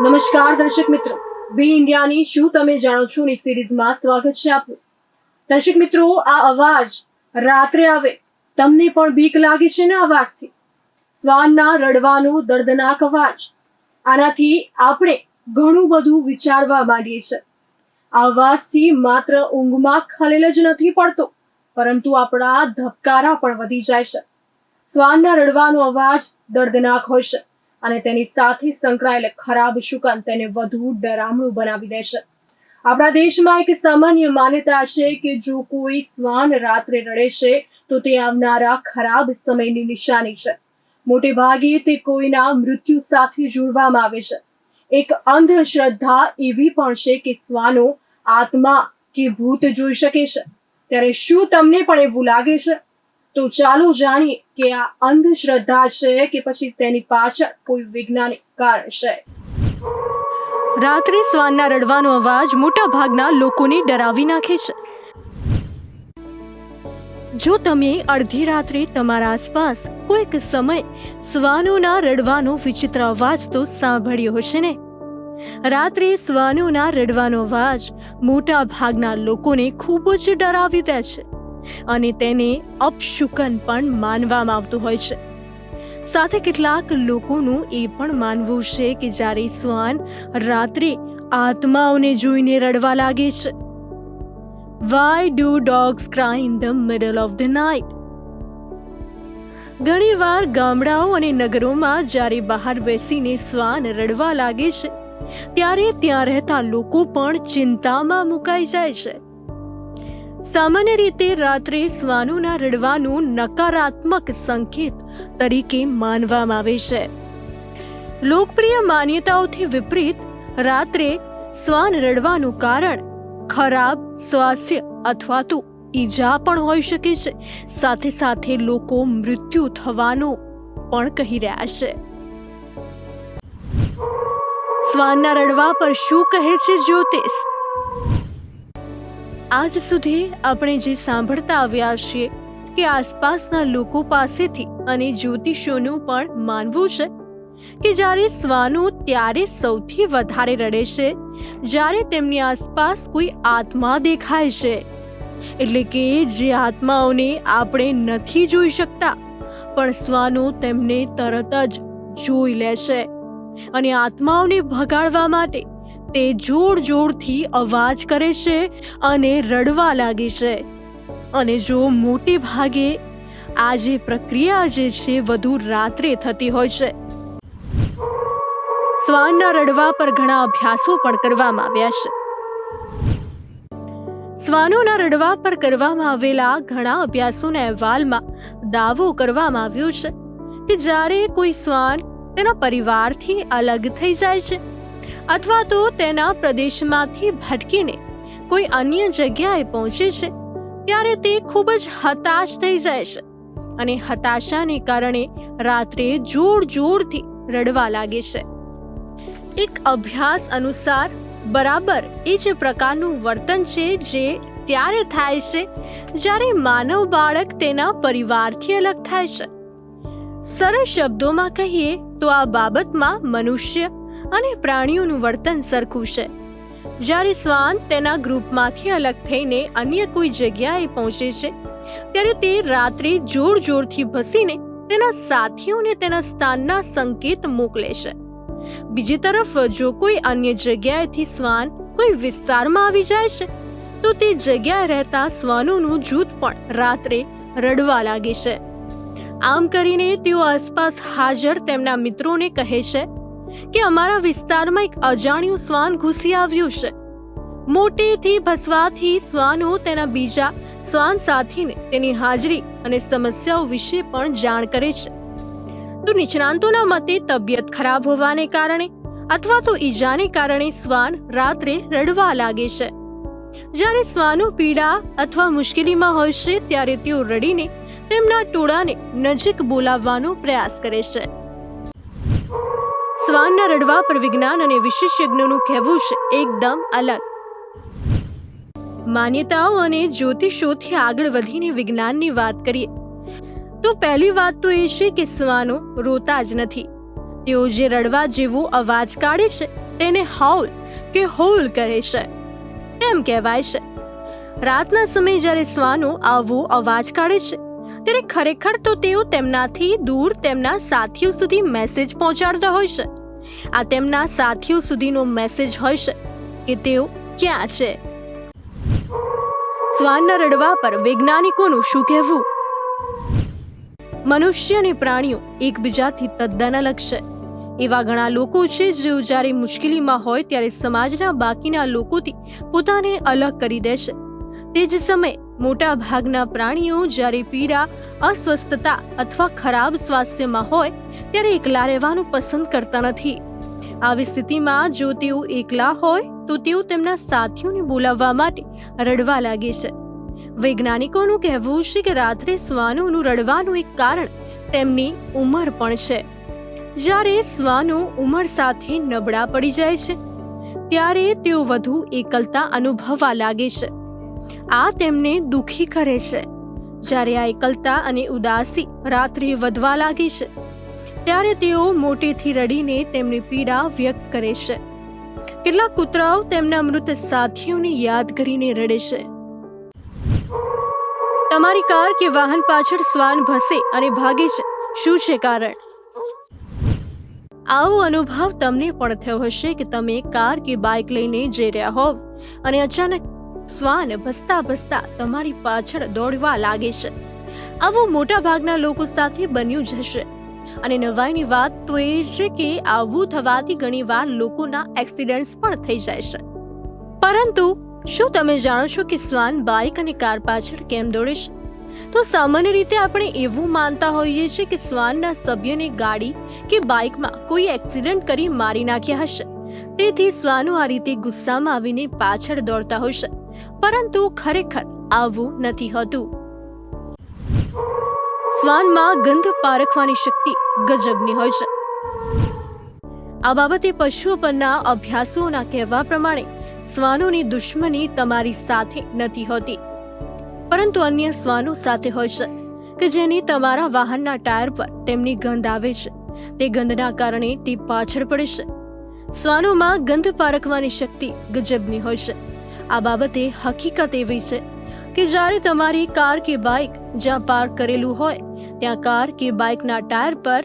નમસ્કાર દર્શક મિત્રો. બી ઇન્ડિયાની શું તમે જાણો છો? ની સિરીઝમાં સ્વાગત છે આપનું. દર્શક મિત્રો, આ અવાજ રાત્રે આવે. તમને પણ બીક લાગે છે ને અવાજથી? શ્વાનના રડવાનો દર્દનાક અવાજ. આનાથી આપણે ઘણું બધું વિચારવા માંડીએ છીએ. આ અવાજથી માત્ર ઊંઘમાં ખલેલ જ નથી પડતો, પરંતુ આપણા ધબકારા પણ વધી જાય છે. શ્વાનના રડવાનો અવાજ દર્દનાક હોય છે. અને તેની સાથે સંકળાયેલ ખરાબ શુકન તેને વધુ ડરામણું બનાવી દે આપણા દેશમાં એક સામાન્ય માન્યતા છે કે જો કોઈ શ્વાન રાત્રે રડે છે, તો તે આવનારા ખરાબ સમયની નિશાની છે. મોટે ભાગે તે કોઈના મૃત્યુ સાથે જોડવામાં આવે છે. એક અંધશ્રદ્ધા એવી પણ છે કે શ્વાનો આત્મા કે ભૂત જોઈ શકે છે. ત્યારે શું તમને પણ એવું લાગે છે? તો ચાલો જાણીએ કે આ અંધશ્રદ્ધા છે કે પછી તેની પાછળ કોઈ વૈજ્ઞાનિક કારણ છે. રાત્રે શ્વાનના રડવાનો અવાજ મોટા ભાગના લોકોને ડરાવી નાખે છે. જો તમે અડધી રાત્રે તમારા આસપાસ કોઈક સમય શ્વાનોના રડવાનો વિચિત્ર અવાજ તો સાંભળ્યો હશે ને? રાત્રે શ્વાનોના રડવાનો અવાજ મોટા ભાગના લોકોને ખૂબ જ ડરાવી દે છે. અને તેને અપશુકન પણ માનવામાં આવતું હોય છે. સાથે કેટલાક લોકોનું એ પણ માનવું છે કે જ્યારે શ્વાન રાત્રે આત્માઓને જોઈને રડવા લાગે છે. Why do dogs cry in the middle of the night ઘણીવાર ગામડાઓ અને નગરોમાં જ્યારે બહાર બેસીને શ્વાન રડવા લાગે છે, ત્યારે ત્યાં રહેતા લોકો પણ ચિંતામાં મુકાઈ જાય છે. સામાન્ય રીતે રાત્રે શ્વાનોના રડવાનું નકારાત્મક સંકેત તરીકે માનવામાં આવે છે. લોકપ્રિય માન્યતાઓથી વિપરીત, રાત્રે શ્વાન રડવાનું કારણ ખરાબ સ્વાસ્થ્ય અથવા તો ઈજા પણ હોઈ શકે છે. સાથે સાથે લોકો મૃત્યુ થવાનું પણ કહી રહ્યા છે. શ્વાનના રડવા પર શું કહે છે જ્યોતિષ? આજ સુધી આપણે જે સાંભળતા આવ્યા છીએ કે આસપાસના લોકો પાસેથી અને જ્યોતિષોનું પણ માનવું છે કે જ્યારે શ્વાનો ત્યારે સૌથી વધારે રડે છે, જ્યારે તેમની આસપાસ કોઈ આત્મા દેખાય છે. એટલે કે જે આત્માઓને આપણે નથી જોઈ શકતા, પણ શ્વાનો તેમને તરત જ જોઈ લે છે અને આત્માઓને ભગાડવા માટે તે જોર જોરથી અવાજ કરે છે અને રડવા લાગે છે. અને જો મોટે ભાગે આ જે પ્રક્રિયા જે છે વધુ રાત્રે થતી હોય છે. શ્વાનના રડવા પર ઘણા અભ્યાસો પણ કરવામાં આવ્યા છે. શ્વાનોના રડવા પર કરવામાં આવેલા ઘણા અભ્યાસોના અહેવાલમાં દાવો કરવામાં આવ્યો છે કે જ્યારે કોઈ શ્વાન તેના પરિવારથી અલગ થઈ જાય છે અથવા તો તેના પ્રદેશમાંથી ભટકીને કોઈ અન્ય જગ્યાએ પહોંચે છે, ત્યારે તે ખૂબ જ હતાશ થઈ જાય છે અને હતાશાને કારણે રાત્રે જોર જોરથી રડવા લાગે છે. એક અભ્યાસ અનુસાર બરાબર એ જ પ્રકારનું વર્તન છે જે ત્યારે થાય છે જ્યારે માનવ બાળક તેના પરિવારથી અલગ થાય છે. સરળ શબ્દોમાં કહીએ તો આ બાબતમાં મનુષ્ય અને પ્રાણીઓનું વર્તન સરખું છે. જ્યારે શ્વાન તેના ગ્રુપમાંથી અલગ થઈને અન્ય કોઈ જગ્યાએ પહોંચે છે, ત્યારે તે રાત્રે જોર જોરથી ભસીને તેના સાથીઓને તેના સ્થાનના સંકેત મોકલે છે. બીજી તરફ, જો કોઈ અન્ય જગ્યાએથી શ્વાન કોઈ વિસ્તારમાં આવી જાય છે, તો તે જગ્યાએ રહેતા શ્વાનોનું જૂથ પણ રાત્રે રડવા લાગે છે. આમ કરીને તેઓ આસપાસ હાજર તેમના મિત્રોને કહે છે કે અમારા વિસ્તારમાં એક અજાણ્યું શ્વાન ઘૂસી આવ્યું છે. મોટેથી ભસવાથી શ્વાનો તેના બીજા શ્વાન સાથીને તેની હાજરી અને સમસ્યાઓ વિશે પણ જાણ કરે છે. તો નિષ્ણાંતોના મતે તબિયત ખરાબ હોવાને કારણે અથવા તો ઈજાને કારણે શ્વાન રાત્રે રડવા લાગે છે. જ્યારે શ્વાનો પીડા અથવા મુશ્કેલીમાં હોય છે, ત્યારે તેઓ રડીને તેમના ટોળાને નજીક બોલાવવાનો પ્રયાસ કરે છે. શ્વાનના રડવા પર વિજ્ઞાન અને વિશેષજ્ઞોનું કહેવું છે, એકદમ અલગ. માન્યતાઓ અને જ્યોતિષોથી આગળ વધીને વિજ્ઞાનની વાત કરીએ, તો પહેલી વાત તો એ છે કે શ્વાનો રોતા જ નથી. તેઓ જે રડવા જેવો અવાજ કાઢે છે, તેને હાઉલ કે હોલ કરે છે. એમ કહેવાય છે. રાતના સમયે જ્યારે શ્વાનો આવો અવાજ કાઢે છે ત્યારે ખરેખર તો તેઓ તેમનાથી દૂર તેમના સાથીઓ સુધી મેસેજ પહોંચાડતા હોય છે. આ તેમના સાથીઓ સુધીનો મેસેજ હોય છે કે તેઓ ક્યાં છે. શ્વાનના રડવા પર વૈજ્ઞાનિકોનું શું કહેવું? મનુષ્ય અને પ્રાણીઓ એકબીજાથી તદ્દન અલગ છે. એવા ઘણા લોકો છે જેઓ જ્યારે મુશ્કેલીમાં હોય ત્યારે સમાજના બાકીના લોકોથી પોતાને અલગ કરી દે છે. તે જ સમયે મોટા ભાગના પ્રાણીઓ જ્યારે પીડા, અસ્વસ્થતા અથવા ખરાબ સ્વાસ્થ્યમાં હોય, ત્યારે એકલા રહેવાનું પસંદ કરતા નથી. આવી સ્થિતિમાં જો તેઓ એકલા હોય, તો તેઓ તેમના સાથીઓને બોલાવવા માટે રડવા લાગે છે. વૈજ્ઞાનિકોનું કહેવું છે કે રાત્રે શ્વાનોનું રડવાનું એક કારણ તેમની ઉંમર પણ છે. જ્યારે શ્વાનો ઉંમર સાથે નબળા પડી જાય છે, ત્યારે તેઓ વધુ એકલતા અનુભવવા લાગે છે. આ તેમને દુખી કરે છે. જ્યારે આ એકલતા અને ઉદાસી રાત્રે વધવા લાગી છે, ત્યારે તેઓ મોટેથી રડીને તેમની પીડા વ્યક્ત કરે છે. કેટલાક કૂતરાઓ તેમના મૃત સાથીઓને યાદ કરીને રડે છે. તમારી કાર કે વાહન પાછળ શ્વાન ભસે અને ભાગે છે, શું છે કારણ? આવો અનુભવ તમને પણ થયો હશે કે તમે કાર કે બાઇક લઈને જઈ રહ્યા હોવ અને અચાનક શ્વાન ભસતા ભસતા તમારી પાછળ દોડવા લાગે છે. આવું મોટા ભાગના લોકો સાથે બન્યું જ હશે. અને નવાઈની વાત તો એ છે કે આવું થવાથી ઘણીવાર લોકોના એક્સિડન્ટ્સ પણ થઈ જાય છે. પરંતુ શું તમે જાણો છો કે શ્વાન બાઇક અને કાર પાછળ કેમ દોડે છે? તો સામાન્ય રીતે આપણે એવું માનતા હોઈએ છીએ કે શ્વાનના સભ્યને ગાડી કે બાઇકમાં કોઈ એક્સિડન્ટ કરી મારી નાખ્યા હશે. તેથી શ્વાનો આ રીતે ગુસ્સામાં આવીને પાછળ દોડતા હશે પરંતુ ખરેખર આવું નથી હોતું. શ્વાનમાં ગંધ પારખવાની શક્તિ ગજબની હોય છે. આ બાબતે પશુઓ પરના અભ્યાસોના કહેવા પ્રમાણે શ્વાનોની દુશ્મની તમારી સાથે નથી હોતી. પરંતુ અન્ય શ્વાનો સાથે હોય છે કે જેની તમારા વાહનના ટાયર પર તેમની ગંધ આવે છે. તે ગંધના કારણે તે પાછળ પડે છે. શ્વાનોમાં ગંધ પારખવાની શક્તિ ગજબની હોય છે. આ બાબતે હકીકત એવી છે કે જ્યારે તમારી કાર કે બાઇક જ્યાં પાર્ક કરેલું હોય, ત્યાં કાર કે બાઇકના ટાયર પર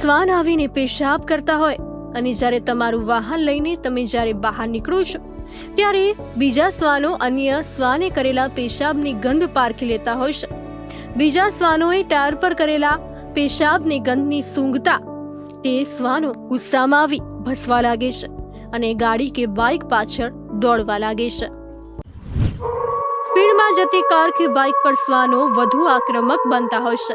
શ્વાન આવીને પેશાબ કરતા હોય અને જ્યારે તમારું વાહન લઈને તમે જ્યારે બહાર નીકળો છો, ત્યારે બીજા શ્વાનો અન્ય શ્વાને કરેલા પેશાબની ગંધ પારખી લેતા હોય છે. બીજા શ્વાનોએ ટાયર પર કરેલા પેશાબની ગંધની સૂંઘતા તે શ્વાનો ગુસ્સામાં આવી ભસવા લાગે છે અને ગાડી કે બાઇક પાછળ દોડવા લાગે છે. સ્પીડમાં જતી કાર કે બાઇક પર શ્વાનો વધુ આક્રમક બનતા હોય છે.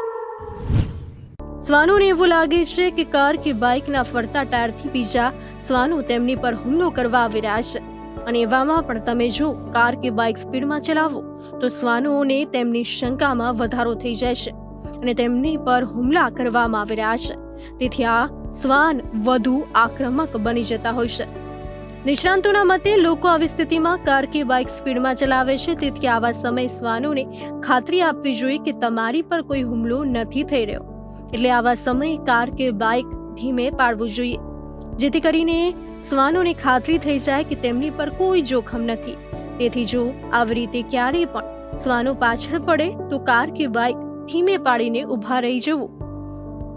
શ્વાનોને એવું લાગે છે કે કાર કે બાઇકના ફરતા ટાયરથી બીજા શ્વાનો તેમની પર હુમલો કરવા આવી રહ્યા છે. અને એવામાં પણ તમે જો કાર કે બાઇક સ્પીડમાં ચલાવો, તો શ્વાનોને તેમની શંકામાં વધારો થઈ જાય છે અને તેમની પર હુમલા કરવામાં આવી રહ્યા છે. તેથી આ શ્વાન વધુ આક્રમક બની જતા હોય છે. નિષ્ણાંતોના મતે લોકો આવી સ્થિતિમાં કાર કે બાઇક સ્પીડમાં ચલાવે છે, તેથી આવા સમય શ્વાનોને ખાતરી આપવી જોઈએ કે તમારી પર કોઈ હુમલો નથી થઈ રહ્યો. એટલે આવા સમયે કાર કે બાઇક ધીમે પાડવું જોઈએ, જેથી કરીને શ્વાનોને ખાતરી થઈ જાય કે તેમની પર કોઈ જોખમ નથી. તેથી જો આવી રીતે ક્યારેય પણ શ્વાનો પાછળ પડે, તો કાર કે બાઇક ધીમે પાડીને ઊભા રહી જવું.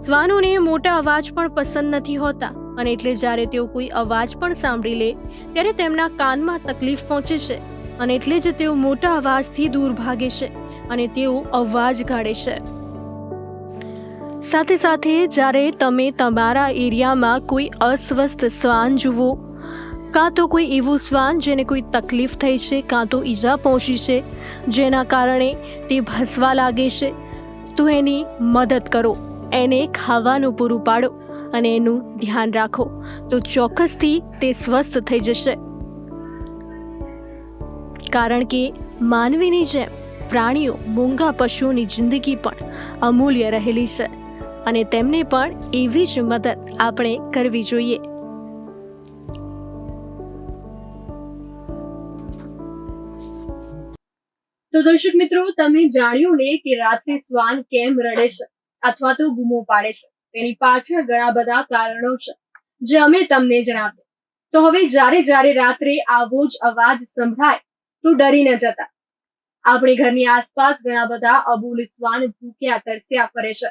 શ્વાનોને મોટા અવાજ પણ પસંદ નથી હોતા. અને એટલે જ્યારે તેઓ કોઈ અવાજ પણ સાંભળી લે, ત્યારે તેમના કાનમાં તકલીફ પહોંચે છે અને એટલે જ તેઓ મોટા અવાજથી દૂર ભાગે છે અને તેઓ અવાજ કાઢે છે. સાથે સાથે જ્યારે તમે તમારા એરિયામાં કોઈ અસ્વસ્થ શ્વાન જુઓ, કાં તો કોઈ એવું શ્વાન જેને કોઈ તકલીફ થઈ છે, કાં તો ઈજા પહોંચી છે, જેના કારણે તે ભસવા લાગે છે, તો એની મદદ કરો, એને ખાવાનું પૂરું પાડો. અને એનું ધ્યાન રાખો તો ચોક્કસથી તે સ્વસ્થ થઈ જશે. કારણ કે માનવીની જેમ પ્રાણીઓ મૂંગા પશુઓની જિંદગી પણ અમૂલ્ય રહેલી છે અને તેમને પણ એવી જ મદદ આપણે કરવી જોઈએ. તો દર્શક મિત્રો, તમે જાણ્યું ને કે રાત્રે શ્વાન કેમ રડે છે? અથવા તો ગુમો પાડે છે? તેની પાછળ ઘણા બધા કારણો છે, જે અમે તમને જણાવ્યું તો હવે જ્યારે જ્યારે રાત્રે આવો જ અવાજ સંભળાય, તો ડરી ન જતા. આપણી ઘરની આસપાસ ઘણા બધા અબુલ ઇસ્વાન ભૂખ્યા, તરસ્યા ફરે છે.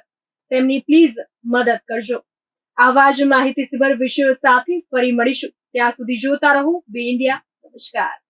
તેમની પ્લીઝ મદદ કરજો. આવા જ માહિતીસભર વિષયો સાથે ફરી મળીશું. ત્યાં સુધી જોતા રહો. બે ઇન્ડિયા. નમસ્કાર.